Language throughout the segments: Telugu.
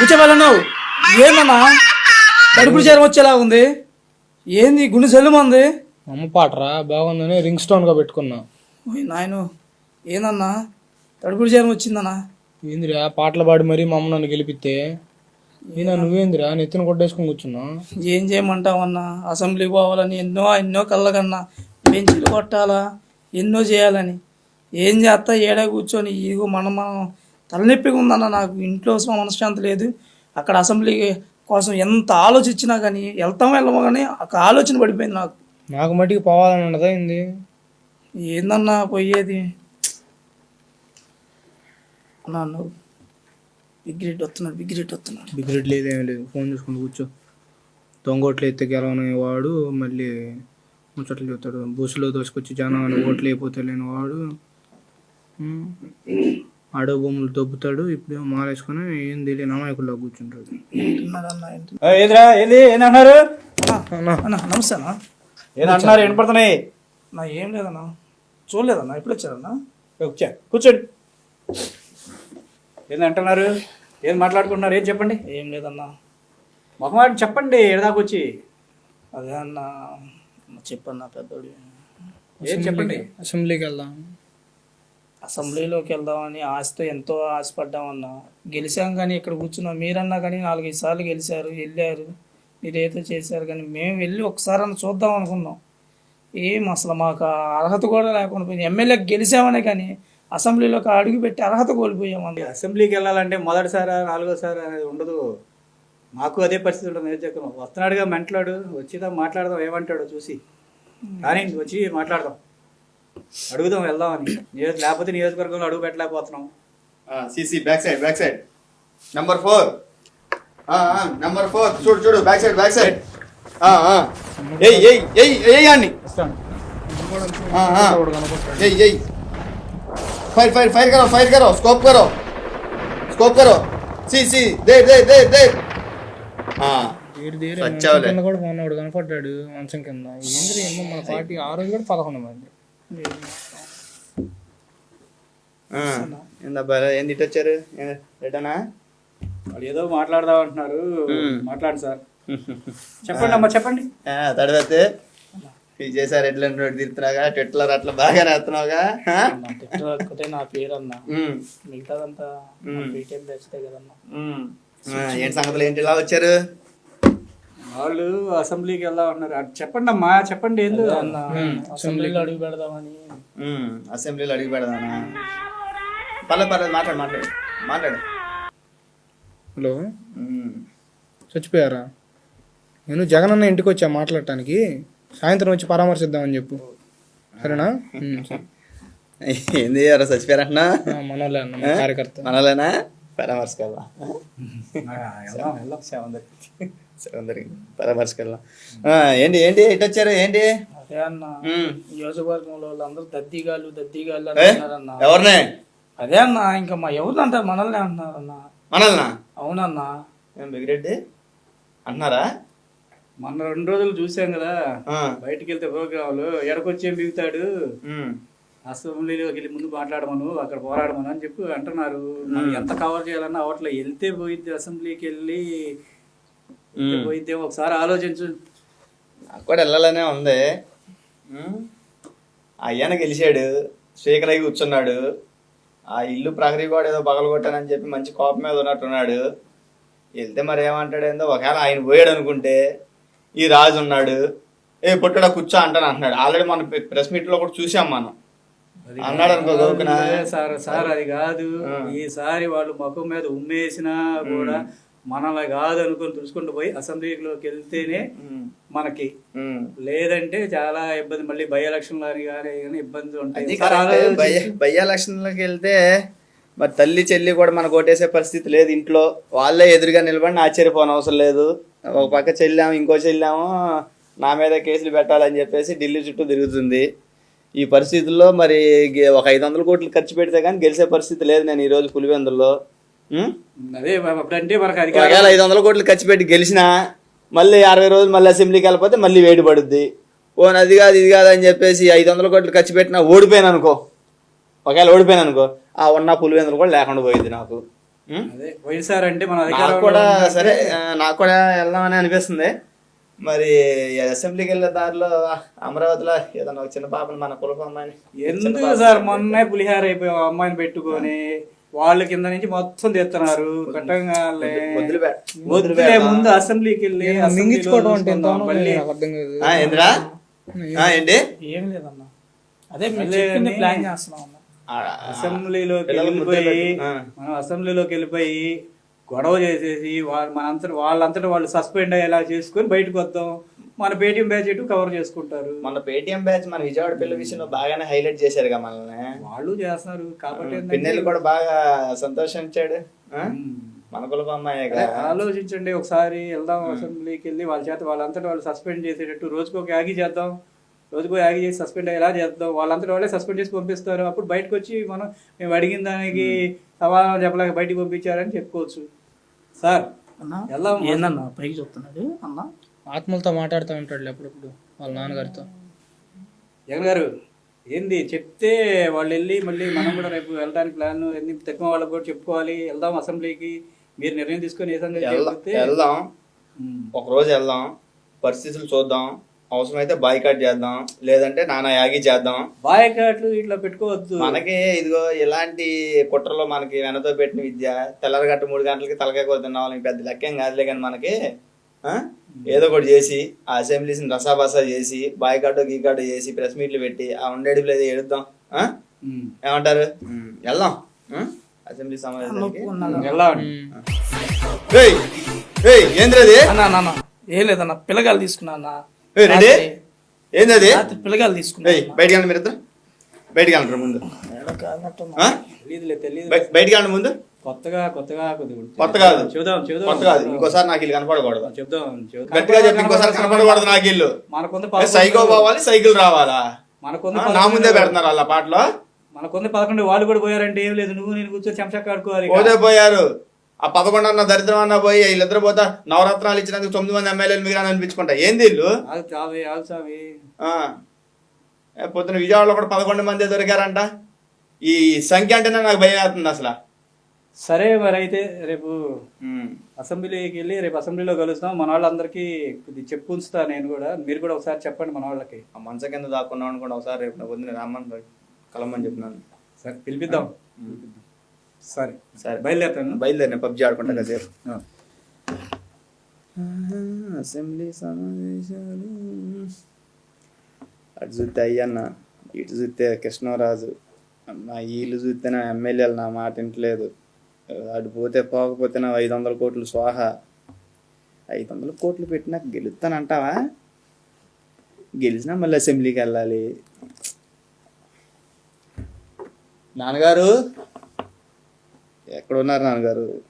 కూర్చోవాలన్నావు ఏందన్నా? కడుపులు జ్వరం వచ్చేలా ఉంది? ఏంది గుండె సెల్లుమంది అమ్మ పాటరా బాగుందని రింగ్ స్టోన్గా పెట్టుకున్నా. ఓయ్ నాయను ఏందన్నా? కడుపులు జ్వరం వచ్చిందన్నా? ఏందిరా పాటలు పాడి మరీ మా అమ్మ నన్ను గెలిపితే ఈయన నువ్వేందిరా నెత్తిన కొట్టేసుకుని కూర్చున్నా? ఏం చేయమంటావన్నా? అసెంబ్లీకి పోవాలని ఎన్నో ఎన్నో కళ్ళకన్నా. బెంచీలు కొట్టాలా? ఎన్నో చేయాలని. ఏం చేస్తా ఏడా కూర్చొని ఇదిగో మనం మనం తలనొప్పిగా ఉందన్న నాకు ఇంట్లో సమ- మనశ్శాంతి లేదు. అక్కడ అసెంబ్లీ కోసం ఎంత ఆలోచించినా కానీ వెళ్తాం వెళ్ళమో కానీ ఒక ఆలోచన పడిపోయింది నాకు. నాకు మట్టికి పోవాలని ఉండదా ఏంది? ఏందన్నా పోయేది? అన్నా నువ్వు బిగ్రెట్ వస్తున్నాడు బిగ్రెట్ వస్తున్నాడు. డిగ్రెడ్ లేదేమీ లేదు. ఫోన్ చూసుకుంటూ కూర్చో. దొంగోట్లు ఎత్తే గెలవని వాడు మళ్ళీ ముచ్చట్లు చెప్తాడు. బస్సులో దోసుకొచ్చి జనం అని ఓట్లు అయిపోతే లేని వాడు ఆడో భూములు దొబ్బుతాడు ఇప్పుడేమో మారేసుకొని ఏం తెలియని అమాయకుల్లో కూర్చుంటాడు. ఏదిరా? ఏంది? అంటున్నారు అన్నా, అన్నా నమస్తే అన్నా ఏంది అంటున్నారు వినపడుతున్నాయి. నా ఏం లేదన్నా? చూడలేదన్నా? ఎప్పుడు వచ్చారన్నా? కూర్చో కూర్చోండి. ఏంది అంటున్నారు? ఏం మాట్లాడుకుంటున్నారు? ఏం చెప్పండి? ఏం లేదన్నా. మొహమాట చెప్పండి ఎడదాకొచ్చి అదే అన్న చెప్పన్నా పెద్దోడు ఏం చెప్పండి? అసెంబ్లీకి వెళ్దాం. అసెంబ్లీలోకి వెళ్దామని ఆశతో ఎంతో ఆశపడ్డామన్నా. గెలిచాం కానీ ఇక్కడ కూర్చున్నాం. మీరన్నా కానీ నాలుగైదు సార్లు గెలిచారు వెళ్ళారు మీరేదో చేశారు కానీ మేము వెళ్ళి ఒకసారి అన్న చూద్దాం అనుకున్నాం. ఏం అసలు మాకు అర్హత కూడా లేకుండా పోయింది. ఎమ్మెల్యేకి గెలిచామనే కానీ అసెంబ్లీలోకి అడుగు పెట్టి అర్హత కోల్పోయామన్నా అసెంబ్లీకి వెళ్ళాలంటే మొదటిసారి నాలుగోసారి అనేది ఉండదు. మాకు అదే పరిస్థితి ఉంటుంది. ఏం చెప్పను వస్తున్నాడుగా మెంటలాడు వచ్చిదా మాట్లాడదాం ఏమంటాడో చూసి. కానీ వచ్చి మాట్లాడదాం. అడుగుదాం వెళ్దాం అని. లేకపోతే నియోజకవర్గంలో అడుగు పెట్టలేకపోతున్నాం. CC back side back side. Number four number four చూడు చూడు బ్యాక్ సైడ్ బ్యాక్ సైడ్. ఏయ్ స్కోప్ స్కోప్ కరో కూడా కనపడ్డాడు మంచం కింద. ఏంటి మన పార్టీ ఆ రోజు కూడా పదకొండు మంది. ఏందబ్బా ఏంది ఇటు వచ్చారు రిటర్నా వాళ్ళు ఏదో మాట్లాడదాం అంటున్నారు. మాట్లాడు సార్. చెప్పండి అమ్మా చెప్పండి. ఇది చేశారు ఎట్లా తిరుగుతున్నావుగా ట్విట్లర్ అట్లా బాగా రాస్తున్నావుగా? ఒక్కటే నా పేరు అన్న మిగతాదంతా బీటెక్ ఉమ్. ఆ, ఏంటి సంగతులు? ఏంటి ఇలా వచ్చారు? వాళ్ళు అసెంబ్లీకి వెళ్దాం అంటున్నారు అటు చెప్పండి అమ్మా చెప్పండి ఏందో అన్న అసెంబ్లీలో అడుగు పెడదామని అసెంబ్లీలో అడిగి పెడదానా పర్లేదు పర్లేదు మాట్లాడు మాట్లాడు మాట్లాడు హలో. చచ్చిపోయారా నేను జగన్ అన్న ఇంటికి వచ్చా మాట్లాడటానికి సాయంత్రం వచ్చి పరామర్శిద్దామని చెప్పు సరేనా. ఏంది ఎవరో చచ్చిపోయారంటున్నా ఆ, మనోళ్ళే అన్న కార్యకర్త మనలేనా పరామర్శకెళ్దాం పరామర్శకెళ్దాం ఆ, ఏంటి ఏంటి ఇటు వచ్చారు ఏంటి? అదే అన్న. నియోజకవర్గంలో వాళ్ళందరూ దద్దీగాళ్ళు దద్దీగాళ్ళు? అంటున్నారన్న ఎవరినే? అదే అన్న ఇంకా మా ఎవరు అంటారు? మనల్ని అంటున్నారన్న. మనల్నా? అవునన్నా. ఏం బిగిరెడ్డి? అంటున్నారా మొన్న రెండు రోజులు చూసాం కదా. బయటికి వెళ్తే ప్రోగ్రాంలు ఎడకొచ్చేం బిగుతాడు. అసెంబ్లీలోకి వెళ్ళి ముందు మాట్లాడమను అక్కడ పోరాడమను అని చెప్పి అంటున్నారు. ఎంత కవర్ చేయాలన్నా అవట్లే వెళ్తే పోయిద్ది అసెంబ్లీకి వెళ్ళి. పోయిద్ది ఒకసారి ఆలోచించు. నాకు కూడా వెళ్ళాలనే ఉంది. అయ్యన గెలిచాడు స్పీకర్ అయి కూర్చున్నాడు. ఆ ఇల్లు ప్రహరీ కూడా ఏదో పగలగొట్టానని చెప్పి మంచి కోపం మీద ఉన్నట్టున్నాడు. వెళ్తే మరి ఏమంటాడు ఏందో ఒకవేళ ఆయన పోయాడు అనుకుంటే ఈ రాజు ఉన్నాడు. ఏ పుట్టడా కూర్చో అంటాను అంటున్నాడు. ఆల్రెడీ మన ప్రెస్ మీట్లో కూడా చూసాం మనం. అన్నాడు అనుకో సార్ సార్ అది కాదు. ఈసారి వాళ్ళు ముఖం మీద ఉమ్మేసినా కూడా మనల్ని కాదు అనుకుని తుడుచుకుంటూ పోయి అసెంబ్లీలోకి వెళ్తేనే మనకి. లేదంటే చాలా ఇబ్బంది. మళ్ళీ బై ఎలక్షన్ అని కానీ కానీ ఇబ్బందులు ఉంటాయి. బై ఎలక్షన్లోకి వెళ్తే మరి తల్లి చెల్లి కూడా మనకు ఓటేసే పరిస్థితి లేదు. ఇంట్లో వాళ్ళే ఎదురుగా నిలబడి ఆశ్చర్యపోని అవసరం లేదు. ఒక పక్క చెల్లాము ఇంకో చెల్లాము నా మీద కేసులు పెట్టాలని చెప్పేసి ఢిల్లీ చుట్టూ తిరుగుతుంది. ఈ పరిస్థితుల్లో మరి ఒక ఐదు వందల కోట్లు ఖర్చు పెడితే కానీ గెలిచే పరిస్థితి లేదు. నేను ఈరోజు పులివెందుల్లో? అదే అప్పుడంటే మనకు అధికారం ఒకవేళ ఐదు వందల కోట్లు ఖర్చు పెట్టి గెలిచినా మళ్ళీ అరవై రోజులు మళ్ళీ అసెంబ్లీకి వెళ్ళిపోతే మళ్ళీ వేడి పడుద్ది. ఓ అది కాదు ఇది కాదు అని చెప్పేసి ఐదు వందల కోట్లు ఖర్చు పెట్టినా ఓడిపోయాను అనుకో. ఒకవేళ ఓడిపోయాను అనుకో ఆ ఉన్న పులివెందులు కూడా లేకుండా పోయింది నాకు. వైఎస్ఆర్ అంటే మన నాకు కూడా సరే నాకు కూడా వెళ్దామని అనిపిస్తుంది. మరి అసెంబ్లీకి వెళ్ళే దారిలో అమరావతిలో ఏదన్నా ఒక చిన్న పాపని మన కులపు అమ్మాయిని ఎందుకు సార్? మొన్నే పులిహార అయిపోయి ఆ అమ్మాయిని పెట్టుకొని. వాళ్ళ కింద నుంచి మొత్తం తెస్తున్నారు. వదిలి ముందు అసెంబ్లీకి వెళ్ళి మింగించుకోవడం అంటే ఏంటి? ఏం లేదన్నా అదే ప్లాన్ చేస్తున్నాం అన్న ఆ, అసెంబ్లీలోకి వెళ్ళిపోయి. మనం అసెంబ్లీలోకి వెళ్ళిపోయి గొడవ చేసేసి వాళ్ళు మనంతట వాళ్ళంతటా వాళ్ళు సస్పెండ్ అయ్యేలా చేసుకొని బయటకు వద్దాం. మన పేటీఎం బ్యాచ్ ఇటు కవర్ చేసుకుంటారు. మన పేటిఎం బ్యాచ్ మన విజయవాడ పిల్ల విషయంలో బాగానే హైలైట్ చేశారుగా మనల్ని. వాళ్ళు చేస్తున్నారు. కాబట్టి పిన్నెలు కూడా బాగా సంతోషించాడు. మన కులపు ఆలోచించండి ఒకసారి వెళ్దాం అసెంబ్లీకి వెళ్ళి వాళ్ళ చేత వాళ్ళంతటా వాళ్ళు సస్పెండ్ చేసేటట్టు రోజుకు ఒక యాగి చేద్దాం. రోజుకో యాగి చేసి సస్పెండ్ అయ్యేలా చేద్దాం. వాళ్ళంతటా వాళ్ళే సస్పెండ్ చేసి పంపిస్తారు. అప్పుడు బయటకు వచ్చి మనం మేము అడిగిన దానికి సమాధానం చెప్పలేక బయటికి పంపించారని చెప్పుకోవచ్చు. సార్ అన్న వెళ్దాం. ఏందన్నా పైకి చెప్తున్నాడు? అన్న ఆత్మలతో మాట్లాడుతూ ఉంటాడు అప్పుడప్పుడు వాళ్ళ నాన్నగారితో. జగన్ గారు ఏంది చెప్తే వాళ్ళు వెళ్ళి మళ్ళీ మనం కూడా రేపు వెళ్ళడానికి ప్లాన్ ఎన్ని తక్కువ వాళ్ళకి కూడా చెప్పుకోవాలి. వెళ్దాం అసెంబ్లీకి. మీరు నిర్ణయం తీసుకొని ఏ సంగతి వెళ్దాం చెప్తే వెళ్దాం. ఉమ్. ఒక రోజు వెళ్దాం. పరిస్థితులు చూద్దాం. అవసరమైతే బాయ్కాట్ చేద్దాం. లేదంటే నానా యాగి చేద్దాం. బాయకాట్లు ఇట్లా పెట్టుకోవద్దు. మనకి ఇదిగో ఇలాంటి కుట్రలో మనకి వెనతో పెట్టిన విద్య తెల్లరగట్ట మూడు గంటలకి తలకాయ కూర తిన్న పెద్ద లెక్కేం కాదులే కానీ మనకి? ఏదో ఒకటి చేసి ఆ అసెంబ్లీస్ని రసాబసా చేసి బాయ్కాటో గీకాటో చేసి ప్రెస్ మీట్లు పెట్టి ఆ ఉండేది లేదు ఎడుద్దాం. ఏమంటారు? వెళ్దాం? అసెంబ్లీ ఏంద్రది? ఏం లేదన్న పిల్లగాలు తీసుకున్నా అన్న. ఏయ్, రెడీ? ఏందది? పిల్లగాలు తీసుకున్నా ఏయ్ బయటికి వెళ్ళండి మీరు ఇద్దరు బయటికి వెళ్ళండి ముందు. బయటికి వెళ్ళండి ముందు. కొత్తగా కొత్తగా కొత్త కాదు. చూద్దాం చూద్దాం కొత్త కాదు. ఇంకోసారి నాకు ఇల్లు కనపడకూడదు. చెప్దాం. గట్టిగా చెప్పి ఇంకోసారి కనపడకూడదు. నాకు ఇల్లు మనకుంది సైకో పోవాలి సైకిల్ రావాలా? మనకుంది నా ముందే పెడుతున్నారు వాళ్ళ పాటలో. మనకుంది పదకొండు వాళ్ళు కూడా పోయారంటే ఏం లేదు. నువ్వు నేను కూర్చొని చెంచా కాడుకోవాలి ఇక. పోతే పోయారు. ఆ పదకొండు అన్న దరిద్రం అన్న పోయి వీళ్ళిద్దరు పోతా నవరత్నాలు ఇచ్చినందుకు తొమ్మిది మంది ఎమ్మెల్యేలు మిగిలిన అనిపించుకుంటా. ఏంది ఇల్లు పొద్దున విజయవాడలో కూడా పదకొండు మంది దొరికారంట. ఈ సంఖ్య అంటేనే నాకు భయం వేస్తుంది అసలు. సరే మరి అయితే రేపు. అసెంబ్లీకి వెళ్ళి రేపు అసెంబ్లీలో కలుస్తాం. మన వాళ్ళందరికీ కొద్ది చెప్పు ఉంచుతా నేను కూడా. మీరు కూడా ఒకసారి చెప్పండి మన వాళ్ళకి. ఆ మంచం కింద దాక్కున్నాం అనుకోండి ఒకసారి రేపు నా వద్దు రామ్మని కలమని చెప్పినాను సరే పిలిపిద్దాం. సరే. సరే. బయలుదేరుతాను. బయలుదేరిన పబ్జి ఆడుకుంటా ఆ. అసెంబ్లీ సమావేశాలు. అటు చూస్తే అయ్యన్న ఇటు చూస్తే కృష్ణరాజు. నా వీళ్ళు చూస్తే నా ఎమ్మెల్యేలు నా మాట వింటలేదు. అటు పోతే పోకపోతే నా ఐదు వందల కోట్లు స్వాహ. ఐదు వందల కోట్లు పెట్టినా గెలుస్తానంటావా? గెలిచినా మళ్ళీ అసెంబ్లీకి వెళ్ళాలి. నాన్నగారు? ఎక్కడ ఉన్నారు నాన్నగారు?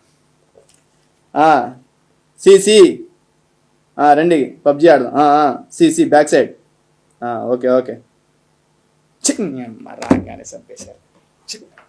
సిసి రండి పబ్జి ఆడదాం. CC back side. Okay okay. రాగానే చంపేశారు. చిన్న.